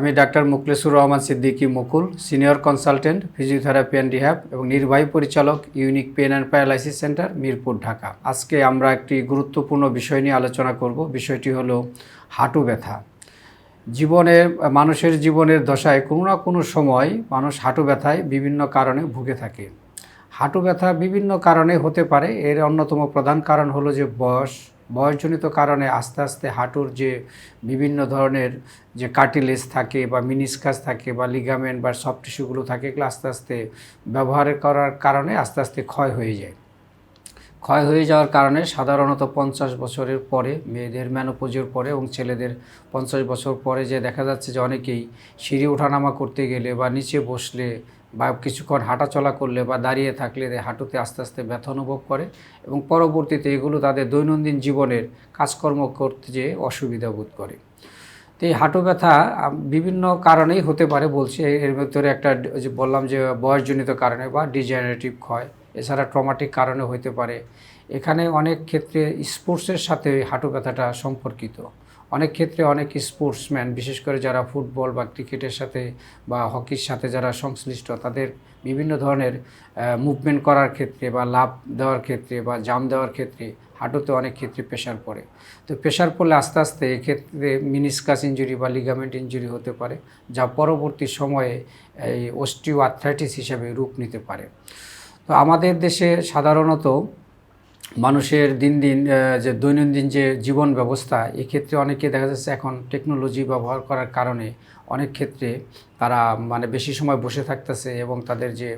আমি doctor Muklesur Rahman Siddiqui Mukul, senior consultant, physiotherapy and rehab এবং নির্বাহী পরিচালক, unique pain and paralysis center, Mirpur, Dhaka. আজকে আমরা একটি গুরুত্বপূর্ণ বিষয় নিয়ে আলোচনা করব। বিষয়টি হলো হাঁটু ব্যথা। জীবনের মানুষের জীবনের দশায় কোনো না কোনো সময় মানুষ হাঁটু ব্যথায় বিভিন্ন কারণে ভুগে থাকে। হাঁটু ব্যথা বিভিন্ন কারণে হতে পারে। এর অন্যতম প্রধান কারণ হলো যে বয়স বয়সজনিত কারণে আস্তে আস্তে হাঁটুর যে বিভিন্ন ধরনের যে কার্টিলেজ থাকে বা মিনিসকাস থাকে বা লিগামেন্ট বা সফট টিস্যুগুলো থাকে, এগুলো আস্তে আস্তে ব্যবহার করার কারণে আস্তে আস্তে ক্ষয় হয়ে যায়। ক্ষয় হয়ে যাওয়ার কারণে সাধারণত পঞ্চাশ বছরের পরে, মেয়েদের ম্যানোপোজের পরে এবং ছেলেদের পঞ্চাশ বছর পরে যে দেখা যাচ্ছে যে অনেকেই সিঁড়ি ওঠানামা করতে গেলে বা নিচে বসলে বা কিছুক্ষণ হাঁটাচলা করলে বা দাঁড়িয়ে থাকলে হাঁটুতে আস্তে আস্তে ব্যথা অনুভব করে এবং পরবর্তীতে এগুলো তাদের দৈনন্দিন জীবনের কাজকর্ম করতে যেয়ে অসুবিধা বোধ করে। তো এই হাঁটু ব্যথা বিভিন্ন কারণেই হতে পারে বলছি। এর- ভেতরে একটা যে বললাম যে বয়সজনিত কারণে বা ডিজেনারেটিভ ক্ষয় এছাড়া ট্রমাটিক কারণে হতে পারে। এখানে অনেক ক্ষেত্রে স্পোর্টসের সাথে হাঁটু ব্যথাটা সম্পর্কিত। অনেক ক্ষেত্রে অনেক স্পোর্টসম্যান, বিশেষ করে যারা ফুটবল বা ক্রিকেটের সাথে বা হকির সাথে যারা সংশ্লিষ্ট, তাদের বিভিন্ন ধরনের মুভমেন্ট করার ক্ষেত্রে বা লাভ দেওয়ার ক্ষেত্রে বা জাম দেওয়ার ক্ষেত্রে হাঁটুতে অনেক ক্ষেত্রে প্রেশার পড়ে। তো প্রেশার পড়লে আস্তে আস্তে এক্ষেত্রে মিনিসকাস ইঞ্জুরি বা লিগামেন্ট ইঞ্জুরি হতে পারে, যা পরবর্তী সময়ে এই অস্টিও আর্থ্রাইটিস হিসাবে রূপ নিতে পারে। আমাদের দেশে সাধারণত মানুষের দিন দিন যে দৈনন্দিন যে জীবন ব্যবস্থা, এক্ষেত্রে অনেকে দেখা যাচ্ছে এখন টেকনোলজি ব্যবহার করার কারণে অনেক ক্ষেত্রে তারা মানে বেশি সময় বসে থাকতেছে এবং তাদের যে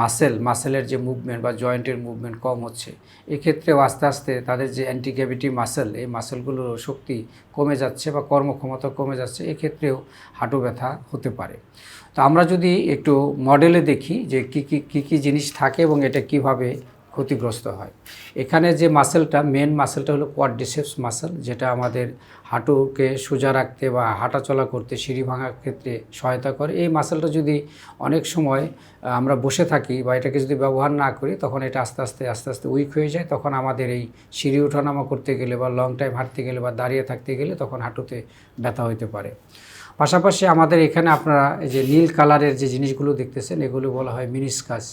মাসেল মাসেলের যে মুভমেন্ট বা জয়েন্টের মুভমেন্ট কম হচ্ছে। এক্ষেত্রেও আস্তে আস্তে তাদের যে অ্যান্টিগ্যাভিটি মাসেল এই মাসেলগুলোর শক্তি কমে যাচ্ছে বা কর্মক্ষমতা কমে যাচ্ছে, এক্ষেত্রেও হাঁটু ব্যথা হতে পারে। তো আমরা যদি একটু মডেলে দেখি যে কী কী কী কী জিনিস থাকে এবং এটা কীভাবে ক্ষতিগ্রস্ত হয়। এখানে যে মাসেলটা মেন মাসেলটা হলো কোয়াড্রিসেপস মাসেল যেটা আমাদের হাঁটুকে সোজা রাখতে বা হাঁটাচলা করতে, সিঁড়ি ভাঙার ক্ষেত্রে সহায়তা করে। এই মাসেলটা যদি অনেক সময় আমরা বসে থাকি বা এটাকে যদি ব্যবহার না করি, তখন এটা আস্তে আস্তে আস্তে আস্তে উইক হয়ে যায়। তখন আমাদের এই সিঁড়ি ওঠানামা করতে গেলে বা লং টাইম হাঁটতে গেলে বা দাঁড়িয়ে থাকতে গেলে তখন হাঁটুতে ব্যথা হতে পারে। পাশাপাশি আমাদের এখানে আপনারা এই যে নীল কালারের যে জিনিসগুলো দেখতেছেন, এগুলো বলা হয় মিনিসকাস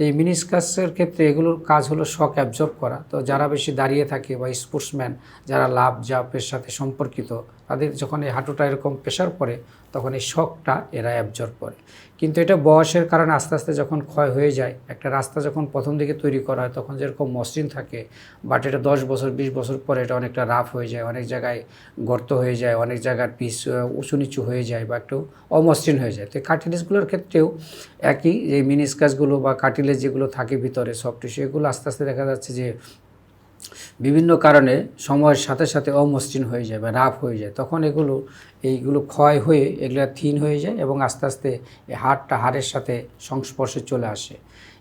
তো এই মিনিসকাসের ক্ষেত্রে এগুলোর কাজ হলো শক অ্যাবজর্ব করা। তো যারা বেশি দাঁড়িয়ে থাকে বা স্পোর্টসম্যান যারা লাভ জাপের সাথে সম্পর্কিত তাদের যখন এই হাঁটুটা এরকম প্রেশার পড়ে, তখন এই শকটা এরা অ্যাবজর্ব করে। কিন্তু এটা বয়সের কারণে আস্তে আস্তে যখন ক্ষয় হয়ে যায়, একটা রাস্তা যখন প্রথম দিকে তৈরি করা হয়, তখন যেরকম মসৃণ থাকে বাট এটা দশ বছর, বিশ বছর পরে এটা অনেকটা রাফ হয়ে যায়, অনেক জায়গায় গর্ত হয়ে যায়, অনেক জায়গার পিস উঁচু নিচু হয়ে যায় বা একটু অমসৃণ হয়ে যায়। তো এই কার্টিলেজগুলোর ক্ষেত্রেও একই, যে মিনিসকাসগুলো বা কার্টিলেজ যেগুলো থাকে ভিতরে সফট টিস্যু এগুলো আস্তে আস্তে দেখা যাচ্ছে যে বিভিন্ন কারণে সময়ের সাথে সাথে অমসৃণ হয়ে যায় বা রাফ হয়ে যায়। তখন এগুলো, এইগুলো ক্ষয় হয়ে এগুলো থিন হয়ে যায় এবং আস্তে আস্তে এই হাড়টা হাড়ের সাথে সংস্পর্শে চলে আসে।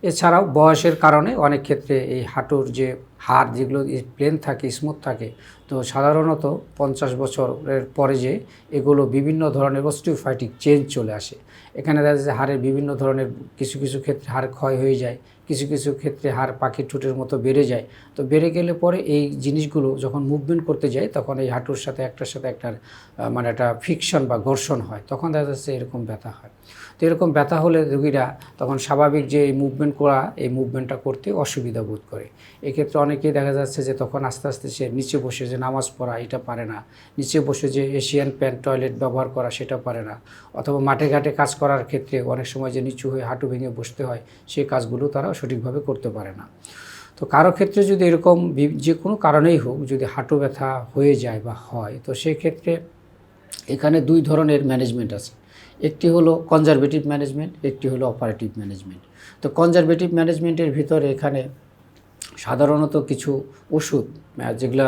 এছাড়াও বয়সের কারণে অনেক ক্ষেত্রে এই হাঁটুর যে হাড় যেগুলো প্লেন থাকে স্মুথ থাকে, তো সাধারণত পঞ্চাশ বছরের পরে যে এগুলো বিভিন্ন ধরনের অস্টিওফাইটিক চেঞ্জ চলে আসে। এখানে দেখা যাচ্ছে হাড়ের বিভিন্ন ধরনের কিছু কিছু ক্ষেত্রে হাড় ক্ষয় হয়ে যায়, কিছু কিছু ক্ষেত্রে হাড় পাখির ঠোঁটের মতো বেড়ে যায়। তো বেড়ে গেলে পরে এই জিনিসগুলো যখন মুভমেন্ট করতে যায়, তখন এই হাঁটুর সাথে, একটার সাথে একটার মানে একটা ফিকশন বা ঘর্ষণ হয়, তখন দেখা যাচ্ছে এরকম ব্যথা হয়। তো এরকম ব্যথা হলে রোগীরা তখন স্বাভাবিক যে এই মুভমেন্ট করা, এই মুভমেন্টটা করতে অসুবিধা বোধ করে। এক্ষেত্রে অনেকেই দেখা যাচ্ছে যে তখন আস্তে আস্তে সে নিচে বসে যে নামাজ পড়া, এটা পারে না। নিচে বসে যে এশিয়ান প্যান্ট টয়লেট ব্যবহার করা, সেটা পারে না। অথবা মাঠে ঘাটে কাজ করার ক্ষেত্রে অনেক সময় যে নিচু হয়ে হাঁটু ভেঙে বসতে হয়, সেই কাজগুলো তারা সঠিকভাবে করতে পারে না। তো কারও ক্ষেত্রে যদি এরকম যে কোনো কারণেই হোক, যদি হাঁটু ব্যথা হয়ে যায় বা হয়, তো সেই ক্ষেত্রে এখানে দুই ধরনের ম্যানেজমেন্ট আছে। একটি হলো কনজারভেটিভ ম্যানেজমেন্ট একটি হলো অপারেটিভ ম্যানেজমেন্ট তো কনজারভেটিভ ম্যানেজমেন্টের ভিতরে এখানে সাধারণত কিছু ওষুধ যেগুলো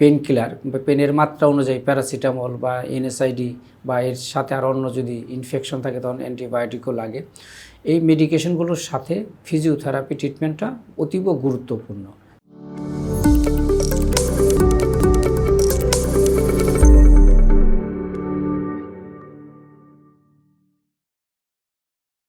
পেন কিলার পেনের মাত্রা অনুযায়ী প্যারাসিটামল বা এনএসআইডি বা এর সাথে আর অন্য যদি ইনফেকশন থাকে, তখন অ্যান্টিবায়োটিকও লাগে। এই মেডিকেশনগুলোর সাথে ফিজিওথেরাপি ট্রিটমেন্টটা অতীব গুরুত্বপূর্ণ।